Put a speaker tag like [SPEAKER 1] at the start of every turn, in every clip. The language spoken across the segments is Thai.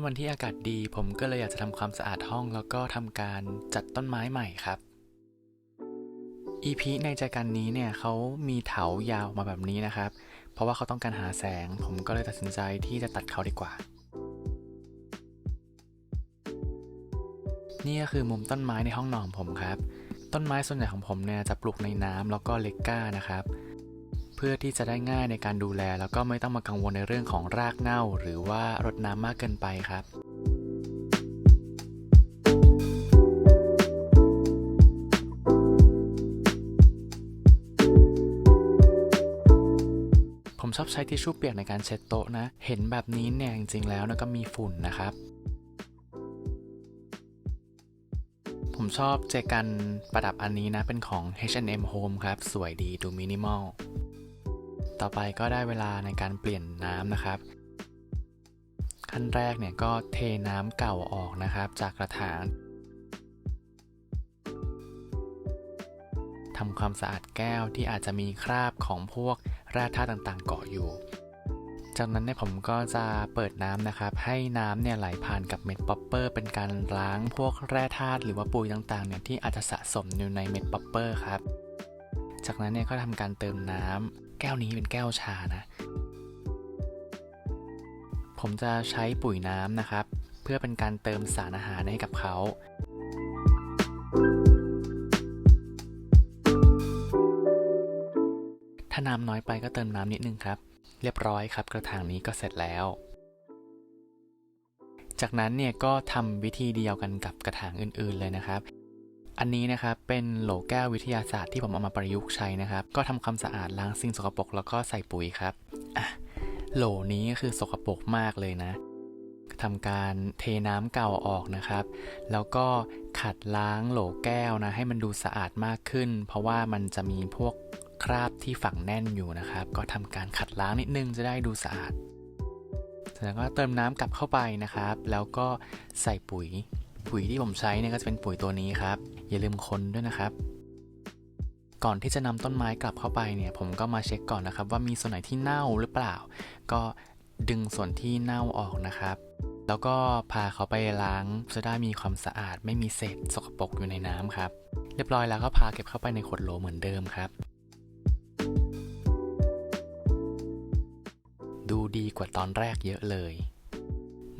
[SPEAKER 1] เป็นวันที่อากาศดี ผมก็เลยอยากจะทำความสะอาดห้องแล้วก็ทำการจัดต้นไม้ใหม่ครับ EP ในใจกันนี้เนี่ยเขามีเถายาวมาแบบนี้นะครับ เพราะว่าเขาต้องการหาแสง ผมก็เลยตัดสินใจที่จะตัดเขาดีกว่า นี่ก็คือมุมต้นไม้ในห้องนอนของผมครับ ต้นไม้ส่วนใหญ่ของผมเนี่ยจะปลูกในน้ำแล้วก็เล็กก้านะครับ พื่อที่จะได้ง่ายในการดูแล แล้วก็ไม่ต้องมากังวลในเรื่องของรากเน่า หรือว่ารดน้ำมากเกินไปครับผมชอบใช้ทิชชู่เปียกในการเช็ดโต๊ะนะ เห็นแบบนี้เนี่ยจริงๆแล้วนะก็มีฝุ่นนะครับ ผมชอบเจกันประดับอันนี้นะ เป็นของ H&M Home ครับ สวยดีดูมินิมอล ต่อไปก็ได้เวลาในการเปลี่ยนน้ำนะครับ ขั้นแรกเนี่ยก็เทน้ำเก่าออกนะครับ จากกระถางทำความสะอาดแก้วที่อาจจะมีคราบของพวกแร่ธาตุต่างๆ เกาะอยู่ จากนั้นเนี่ยผมก็จะเปิดน้ำนะครับ ให้น้ำเนี่ยไหลผ่านกับเม็ดป๊อปเปอร์ เป็นการล้างพวกแร่ธาตุหรือว่าปุ๋ยต่างๆเนี่ยที่อาจจะสะสมอยู่ในเม็ดป๊อปเปอร์ครับ จากนั้นเนี่ยก็ทำการเติมน้ำแก้วนี้เป็นแก้วชานะ ผมจะใช้ปุ๋ยน้ำนะครับ เพื่อเป็นการเติมสารอาหารให้กับเขาถ้าน้ำน้อยไปก็เติมน้ำนิดนึงครับ เรียบร้อยครับ กระถางนี้ก็เสร็จแล้ว จากนั้นเนี่ยก็ทำวิธีเดียวกันกับกระถางอื่นๆเลยนะครับ อันนี้นะครับเป็นโหลแก้ววิทยาศาสตร์ที่ผมเอามาประยุกต์ใช้นะครับ ก็ทำความสะอาดล้างสิ่งสกปรกแล้วก็ใส่ปุ๋ยครับโหลนี้ก็คือสกปรกมากเลยนะทำการเทน้ำเก่าออกนะครับ แล้วก็ขัดล้างโหลแก้วนะ ให้มันดูสะอาดมากขึ้น เพราะว่ามันจะมีพวกคราบที่ฝังแน่นอยู่นะครับ ก็ทำการขัดล้างนิดนึงจะได้ดูสะอาดแล้วก็เติมน้ำกลับเข้าไปนะครับ แล้วก็ใส่ปุ๋ย ปุ๋ยที่ผมใช้เนี่ยก็จะเป็นปุ๋ยตัวนี้ครับ อย่าลืมคนด้วยนะครับ ก่อนที่จะนำต้นไม้กลับเข้าไปเนี่ย ผมก็มาเช็คก่อนนะครับ ว่ามีส่วนไหนที่เน่าหรือเปล่า ก็ดึงส่วนที่เน่าออกนะครับ แล้วก็พาเขาไปล้างจะได้มีความสะอาด ไม่มีเศษสกปรกอยู่ในน้ำครับ เรียบร้อยแล้วก็พาเก็บเข้าไปในขวดโหลเหมือนเดิมครับ ดูดีกว่าตอนแรกเยอะเลย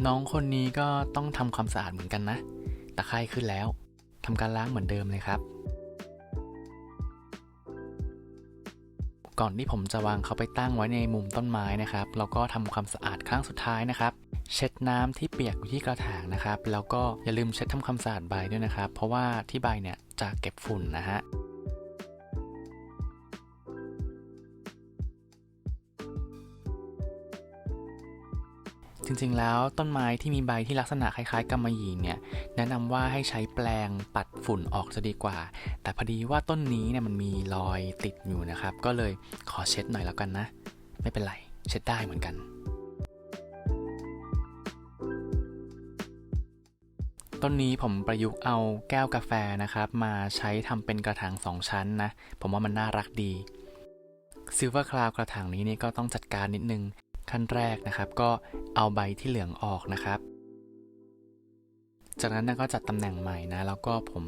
[SPEAKER 1] น้องคนนี้ก็ต้องทำความสะอาดเหมือนกันนะ ตะไคร่ขึ้นแล้วทำการล้างเหมือนเดิมเลยครับ ก่อนที่ผมจะวางเขาไปตั้งไว้ในมุมต้นไม้นะครับ แล้วก็ทำความสะอาดครั้งสุดท้ายนะครับ เช็ดน้ำที่เปียกอยู่ที่กระถางนะครับ แล้วก็อย่าลืมเช็ดทำความสะอาดใบด้วยนะครับ เพราะว่าที่ใบเนี่ยจะเก็บฝุ่นนะฮะ จริงๆ แล้วต้นไม้ที่มีใบที่ลักษณะคล้ายๆกำมะหยี่เนี่ยแนะนำว่าให้ใช้แปรงปัดฝุ่นออกจะดีกว่า แต่พอดีว่าต้นนี้เนี่ยมันมีรอยติดอยู่นะครับ ก็เลยขอเช็ดหน่อยแล้วกันนะ ไม่เป็นไร เช็ดได้เหมือนกัน ต้นนี้ผมประยุกต์เอาแก้วกาแฟนะครับ มาใช้ทำเป็นกระถางสองชั้นนะ ผมว่ามันน่ารักดีซิลเวอร์คลาวกระถางนี้นี่ก็ต้องจัดการนิดนึง ขั้นแรกนะครับ ก็เอาใบที่เหลืองออกนะครับ จากนั้นก็จัดตำแหน่งใหม่นะแล้วก็ผม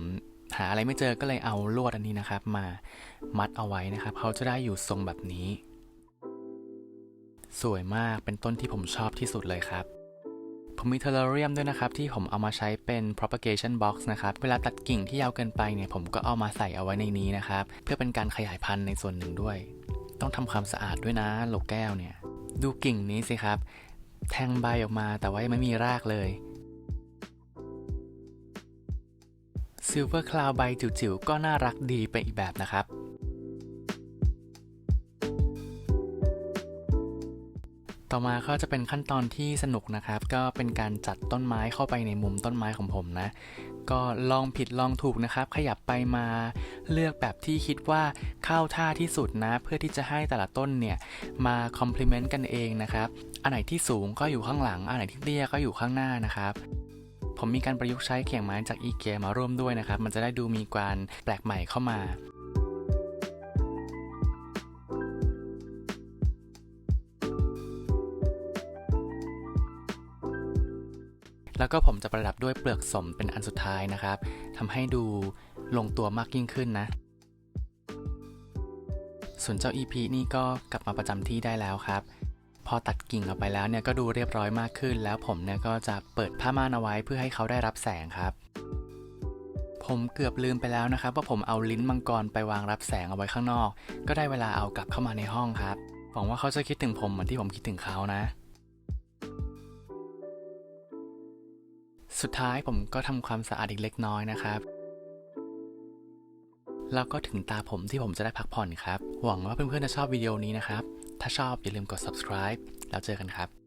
[SPEAKER 1] หาอะไรไม่เจอก็เลยเอาลวดอันนี้นะครับ มามัดเอาไว้นะครับเขาจะได้อยู่ทรงแบบนี้ สวยมากเป็นต้นที่ผมชอบที่สุดเลยครับ ผมมีเทเลเรียมด้วยนะครับ ที่ผมเอามาใช้เป็น propagation box นะครับ เวลาตัดกิ่งที่ยาวเกินไปเนี่ย ผมก็เอามาใส่เอาไว้ในนี้นะครับ เพื่อเป็นการขยายพันธุ์ในส่วนหนึ่งด้วย ต้องทำความสะอาดด้วยนะโหลแก้วเนี่ย ดูกิ่งนี้สิครับ แทงใบออกมาแต่ว่ายังไม่มีรากเลยซิลเวอร์คลาวใบจิ๋วๆ ก็น่ารักดีไปอีกแบบนะครับ ต่อมาก็จะเป็นขั้นตอนที่สนุกนะครับ ก็เป็นการจัดต้นไม้เข้าไปในมุมต้นไม้ของผมนะ ก็ลองผิดลองถูกนะครับ ขยับไปมาเลือกแบบที่คิดว่าเข้าท่าที่สุดนะ เพื่อที่จะให้แต่ละต้นเนี่ยมาคอมพลีเมนต์กันเองนะครับ อันไหนที่สูงก็อยู่ข้างหลัง อันไหนที่เตี้ยก็อยู่ข้างหน้านะครับผมมีการประยุกต์ใช้เขียงไม้จากอีเกียมาร่วมด้วยนะครับ มันจะได้ดูมีการแปลกใหม่เข้ามา แล้วก็ผมจะประดับด้วยเปลือกสมเป็นอันสุดท้ายนะครับทำให้ดูลงตัวมากยิ่งขึ้นนะ ส่วนเจ้า EP นี่ก็กลับมาประจำที่ได้แล้วครับ พอตัดกิ่งออกไปแล้วเนี่ยก็ดูเรียบร้อยมากขึ้น แล้วผมเนี่ยก็จะเปิดผ้าม่านเอาไว้เพื่อให้เขาได้รับแสงครับ ผมเกือบลืมไปแล้วนะครับ ว่าผมเอาลิ้นมังกรไปวางรับแสงเอาไว้ข้างนอก ก็ได้เวลาเอากลับเข้ามาในห้องครับหวังว่าเขาจะคิดถึงผมเหมือนที่ผมคิดถึงเขานะ สุดท้ายผมก็ทำความสะอาดอีกเล็กน้อยนะครับ แล้วก็ถึงตาผมที่ผมจะได้พักผ่อนครับ หวังว่าเพื่อนๆจะชอบวิดีโอนี้นะครับ ถ้าชอบอย่าลืมกด subscribe แล้วเจอกันครับ